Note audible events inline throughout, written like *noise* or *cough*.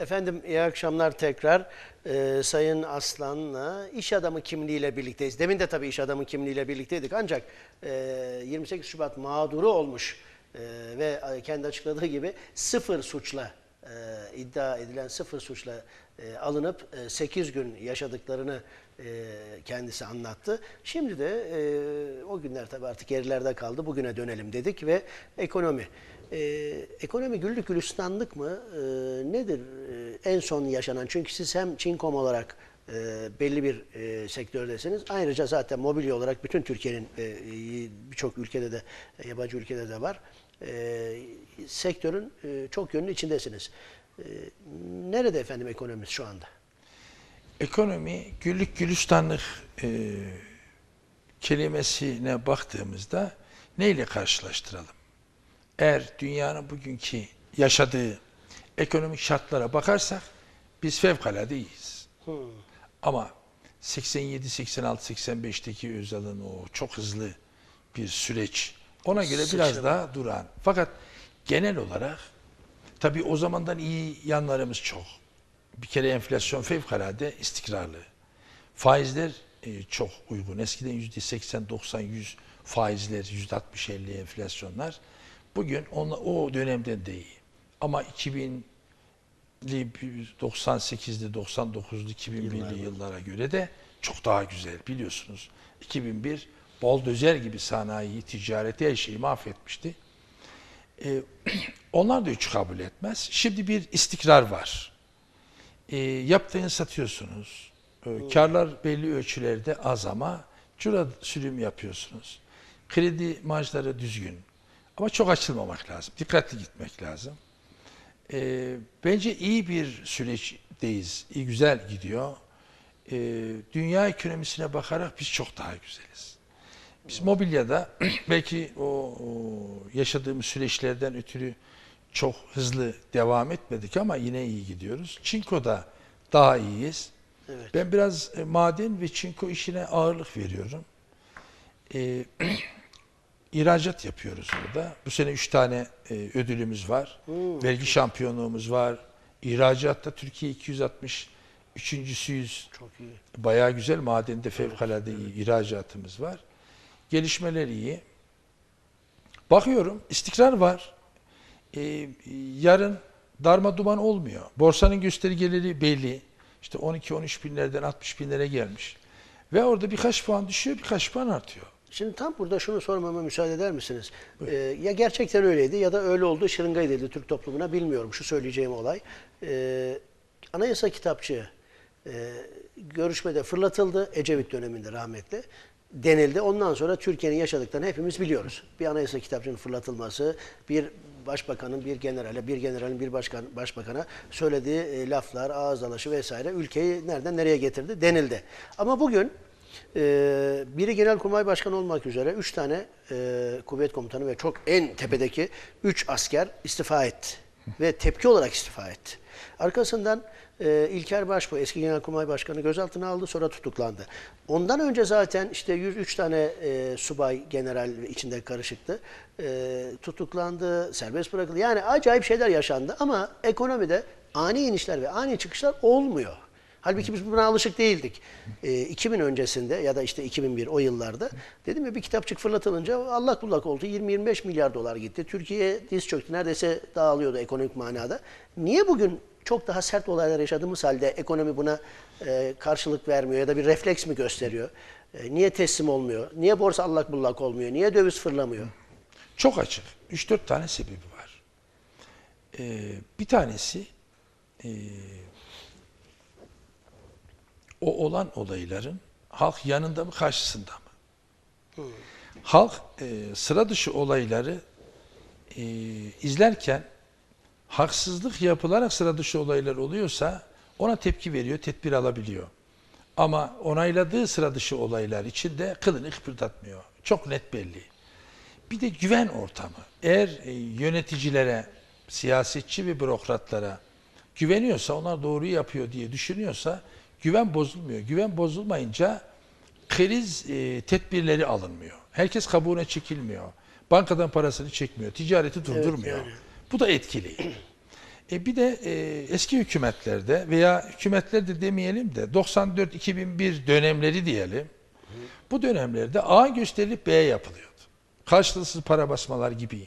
Efendim iyi akşamlar tekrar. Ee, Sayın Aslan'la iş adamı kimliğiyle birlikteyiz. Demin de tabii iş adamı kimliğiyle birlikteydik ancak e, 28 Şubat mağduru olmuş e, ve kendi açıkladığı gibi sıfır suçla e, iddia edilen sıfır suçla e, alınıp e, 8 gün yaşadıklarını e, kendisi anlattı. Şimdi de e, o günler tabii artık gerilerde kaldı. Bugüne dönelim dedik ve ekonomi. Ekonomi güllük gülistanlık mı? Nedir en son yaşanan? Çünkü siz hem Çinkom olarak e, belli bir e, sektördesiniz. Ayrıca zaten mobilya olarak bütün Türkiye'nin e, birçok ülkede de e, yabancı ülkede de var. E, sektörün e, çok yönlü içindesiniz. E, nerede efendim ekonomimiz şu anda? Ekonomi güllük gülistanlık e, kelimesine baktığımızda neyle karşılaştıralım? Eğer dünyanın bugünkü yaşadığı ekonomik şartlara bakarsak biz fevkalade iyiyiz. Ama 87, 86, 85'teki Özal'ın o çok hızlı bir süreç ona göre biraz Sıçrama. daha duran. Fakat genel olarak tabii o zamandan iyi yanlarımız çok. Bir kere enflasyon fevkalade istikrarlı. Faizler e, çok uygun. Eskiden yüzde 80, 90, 100 faizler, yüzde 60, 50 enflasyonlar. Bugün onla, o dönemden de iyi. Ama 2000'li 98'li, 99'lu, 2001'li yıllara göre de çok daha güzel biliyorsunuz. 2001 Boldozer gibi sanayi, ticareti her şeyi mahvetmişti. Ee, onlar da hiç kabul etmez. Şimdi bir istikrar var. Ee, yaptığını satıyorsunuz. Ee, karlar belli ölçülerde az ama cura sürüm yapıyorsunuz. Kredi marjları düzgün. Ama çok açılmamak lazım. Dikkatli gitmek lazım. Ee, bence iyi bir süreçteyiz. İyi güzel gidiyor. Ee, dünya ekonomisine bakarak biz çok daha güzeliz. Biz mobilyada *clears throat* belki o, o yaşadığımız süreçlerden ötürü çok hızlı devam etmedik ama yine iyi gidiyoruz. Çinko'da daha iyiyiz. Evet. Ben biraz e, maden ve çinko işine ağırlık veriyorum. Ee, *clears throat* ihracat yapıyoruz burada. Bu sene üç tane e, ödülümüz var. Vergi şampiyonluğumuz var. İhracatta Türkiye 260 üçüncüsüyüz. Çok iyi. Bayağı güzel madende fevkalade iyi ihracatımız var. Gelişmeler iyi. Bakıyorum istikrar var. Ee, yarın darma duman olmuyor. Borsanın göstergeleri belli. İşte 12-13 binlerden 60 binlere gelmiş. Ve orada birkaç puan düşüyor, birkaç puan artıyor. Şimdi tam burada şunu sormama müsaade eder misiniz? Ee, ya gerçekten öyleydi ya da öyle olduğu şırıngaydı Türk toplumuna bilmiyorum şu söyleyeceğim olay. Ee, anayasa kitapçığı e, görüşmede fırlatıldı Ecevit döneminde rahmetli denildi. Ondan sonra Türkiye'nin yaşadıklarını hepimiz biliyoruz. Bir anayasa kitapçının fırlatılması, bir başbakanın bir generale, bir generalin bir başkan, başbakana söylediği e, laflar, ağız dalaşı vesaire ülkeyi nereden nereye getirdi denildi. Ama bugün ee, biri Genelkurmay Başkanı olmak üzere üç tane e, kuvvet komutanı ve çok en tepedeki üç asker istifa etti. Ve tepki olarak istifa etti. Arkasından e, İlker Başbuğ, eski Genelkurmay Başkanı gözaltına aldı sonra tutuklandı. Ondan önce zaten işte 103 tane e, subay, general içinde karışıktı. E, tutuklandı, serbest bırakıldı. Yani acayip şeyler yaşandı ama ekonomide ani inişler ve ani çıkışlar olmuyor. Halbuki biz buna alışık değildik. E, 2000 öncesinde ya da işte 2001 o yıllarda dedim ya bir kitapçık fırlatılınca allak bullak oldu. 20-25 milyar dolar gitti. Türkiye diz çöktü. Neredeyse dağılıyordu ekonomik manada. Niye bugün çok daha sert olaylar yaşadığımız halde ekonomi buna e, karşılık vermiyor ya da bir refleks mi gösteriyor? E, niye teslim olmuyor? Niye borsa allak bullak olmuyor? Niye döviz fırlamıyor? Çok açık. 3-4 tane sebebi var. Ee, bir tanesi e, o olan olayların halk yanında mı karşısında mı? Halk e, sıra dışı olayları e, izlerken haksızlık yapılarak sıra dışı olaylar oluyorsa ona tepki veriyor, tedbir alabiliyor. Ama onayladığı sıra dışı olaylar için de kılını kıpırdatmıyor. Çok net belli. Bir de güven ortamı. Eğer e, yöneticilere, siyasetçi ve bürokratlara güveniyorsa, onlar doğruyu yapıyor diye düşünüyorsa güven bozulmuyor. Güven bozulmayınca kriz e, tedbirleri alınmıyor. Herkes kabuğuna çekilmiyor. Bankadan parasını çekmiyor. Ticareti durdurmuyor. yani. Bu da etkili. E bir de e, eski hükümetlerde veya hükümetlerde demeyelim de 94-2001 dönemleri diyelim. Bu dönemlerde A gösterilip B yapılıyordu. Karşılıksız para basmalar gibi,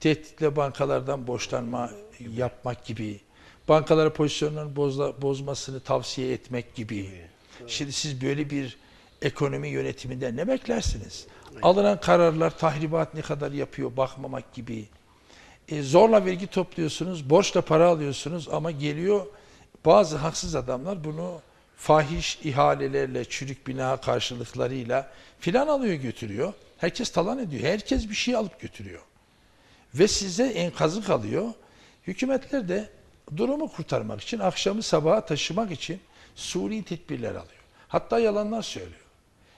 tehditle bankalardan borçlanma yapmak gibi, bankalara pozisyonlarını bozla- bozmasını tavsiye etmek gibi. Şimdi siz böyle bir ekonomi yönetiminden ne beklersiniz? Alınan kararlar tahribat ne kadar yapıyor bakmamak gibi. E, zorla vergi topluyorsunuz, borçla para alıyorsunuz ama geliyor bazı haksız adamlar bunu fahiş ihalelerle, çürük bina karşılıklarıyla filan alıyor götürüyor. Herkes talan ediyor. Herkes bir şey alıp götürüyor. Ve size enkazı kalıyor. Hükümetler de durumu kurtarmak için, akşamı sabaha taşımak için suri tedbirler alıyor. Hatta yalanlar söylüyor.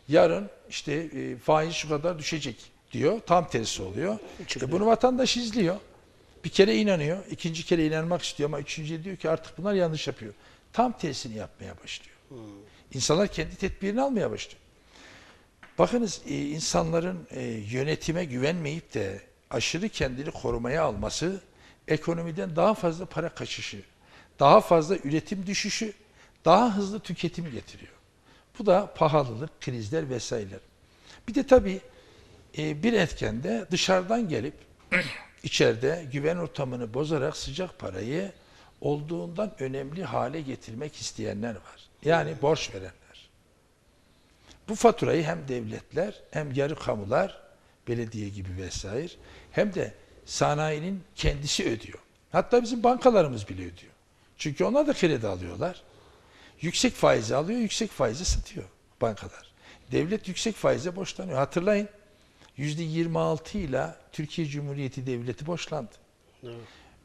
Yarın işte e, faiz şu kadar düşecek diyor. Tam tersi oluyor. E, bunu vatandaş izliyor. Bir kere inanıyor. ikinci kere inanmak istiyor ama üçüncüye diyor ki artık bunlar yanlış yapıyor. Tam tersini yapmaya başlıyor. İnsanlar kendi tedbirini almaya başlıyor. Bakınız e, insanların e, yönetime güvenmeyip de aşırı kendini korumaya alması ekonomiden daha fazla para kaçışı, daha fazla üretim düşüşü, daha hızlı tüketim getiriyor. Bu da pahalılık, krizler vesaireler. Bir de tabii e, bir etken de dışarıdan gelip *clears throat* içeride güven ortamını bozarak sıcak parayı olduğundan önemli hale getirmek isteyenler var. Yani borç verenler. Bu faturayı hem devletler hem yarı kamular, belediye gibi vesaire hem de sanayinin kendisi ödüyor. Hatta bizim bankalarımız bile ödüyor. Çünkü onlar da kredi alıyorlar. Yüksek faize alıyor, yüksek faize satıyor bankalar. Devlet yüksek faize borçlanıyor. Hatırlayın %26 ile Türkiye Cumhuriyeti Devleti borçlandı. Evet.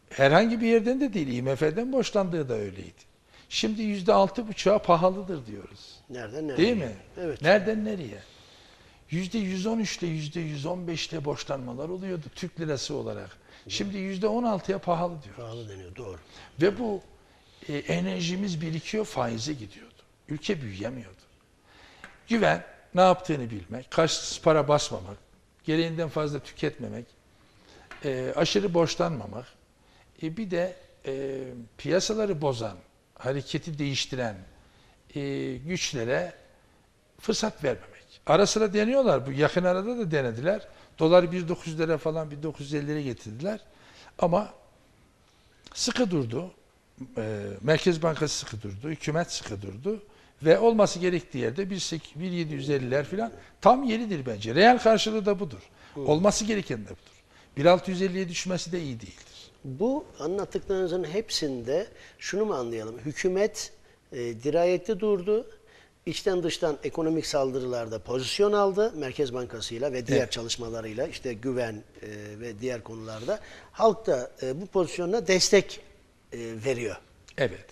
Herhangi bir yerden de değil, IMF'den borçlandığı da öyleydi. Şimdi %6 buçuğa pahalıdır diyoruz. Nereden nereye? Değil mi? Evet. Nereden nereye? Yüzde 113 ile yüzde 115 ile borçlanmalar oluyordu Türk lirası olarak. Şimdi yüzde 16'ya pahalı diyor. Pahalı deniyor doğru. Ve bu e, enerjimiz birikiyor, faize gidiyordu. Ülke büyüyemiyordu. Güven, ne yaptığını bilmek, karşısız para basmamak, gereğinden fazla tüketmemek, e, aşırı borçlanmamak, e, bir de e, piyasaları bozan, hareketi değiştiren e, güçlere fırsat vermemek. Ara sıra deniyorlar. Bu yakın arada da denediler. Dolar 1.900'lere falan 1.950'lere getirdiler. Ama sıkı durdu. E, Merkez Bankası sıkı durdu. Hükümet sıkı durdu. Ve olması gerektiği yerde 1.750'ler falan tam yeridir bence. Reel karşılığı da budur. Olması gereken de budur. 1.650'ye düşmesi de iyi değildir. Bu anlattıklarınızın hepsinde şunu mu anlayalım? Hükümet e, dirayetli durdu. İçten dıştan ekonomik saldırılarda pozisyon aldı Merkez Bankası'yla ve diğer Evet. çalışmalarıyla işte güven e, ve diğer konularda. Halk da e, bu pozisyonuna destek e, veriyor. Evet.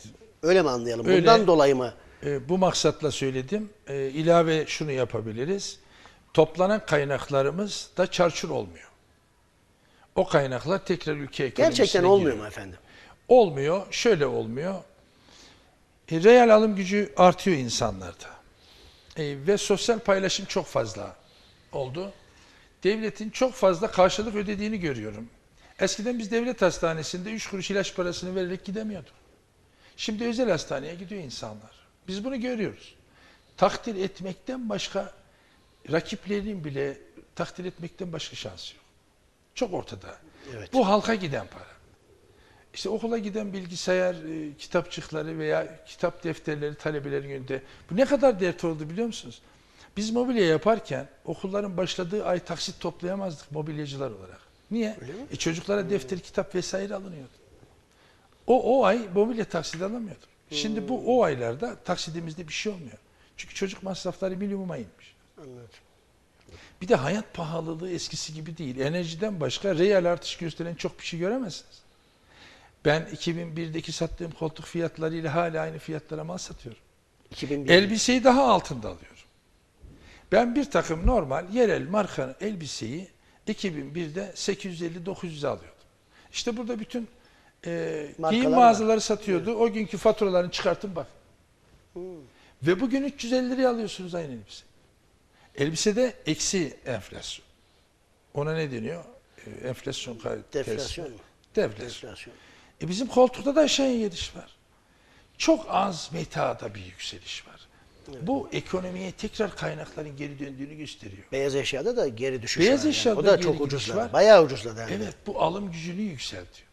Öyle mi anlayalım? Öyle. Bundan dolayı mı? E, bu maksatla söyledim. E, ilave şunu yapabiliriz. Toplanan kaynaklarımız da çarçur olmuyor. O kaynaklar tekrar ülke ekonomisine Gerçekten olmuyor giriyor. mu efendim? Olmuyor. Şöyle olmuyor. E, reel alım gücü artıyor insanlarda. E, ve sosyal paylaşım çok fazla oldu. Devletin çok fazla karşılık ödediğini görüyorum. Eskiden biz devlet hastanesinde 3 kuruş ilaç parasını vererek gidemiyorduk. Şimdi özel hastaneye gidiyor insanlar. Biz bunu görüyoruz. Takdir etmekten başka, rakiplerinin bile takdir etmekten başka şansı yok. Çok ortada. Evet. Bu halka giden para. İşte okula giden bilgisayar, e, kitapçıkları veya kitap defterleri talebelerin önünde. Bu ne kadar dert oldu biliyor musunuz? Biz mobilya yaparken okulların başladığı ay taksit toplayamazdık mobilyacılar olarak. Niye? E çocuklara defter, kitap vesaire alınıyordu. O, o ay mobilya taksit alamıyorduk. Şimdi bu o aylarda taksidimizde bir şey olmuyor. Çünkü çocuk masrafları minimuma inmiş. Anladım. Bir de hayat pahalılığı eskisi gibi değil. Enerjiden başka reel artış gösteren çok bir şey göremezsiniz. Ben 2001'deki sattığım koltuk fiyatlarıyla hala aynı fiyatlara mal satıyorum. 2001. Elbiseyi daha altında alıyorum. Ben bir takım normal yerel marka elbiseyi 2001'de 850-900'e alıyordum. İşte burada bütün e, Markalar giyim var. mağazaları satıyordu. O günkü faturalarını çıkartın bak. Ve bugün 350 liraya alıyorsunuz aynı elbise. Elbisede eksi enflasyon. Ona ne deniyor? E, enflasyon kay- Deflasyon mu? Deflasyon. E bizim koltukta da aşağıya gidiş var. Çok az metada bir yükseliş var. Bu ekonomiye tekrar kaynakların geri döndüğünü gösteriyor. Beyaz eşyada da geri düşüş Beyaz var. yani. eşyada O da geri çok gidiş ucuzladı. var. Bayağı ucuzladı. yani. Evet bu alım gücünü yükseltiyor.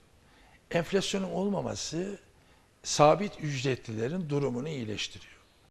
Enflasyonun olmaması sabit ücretlilerin durumunu iyileştiriyor.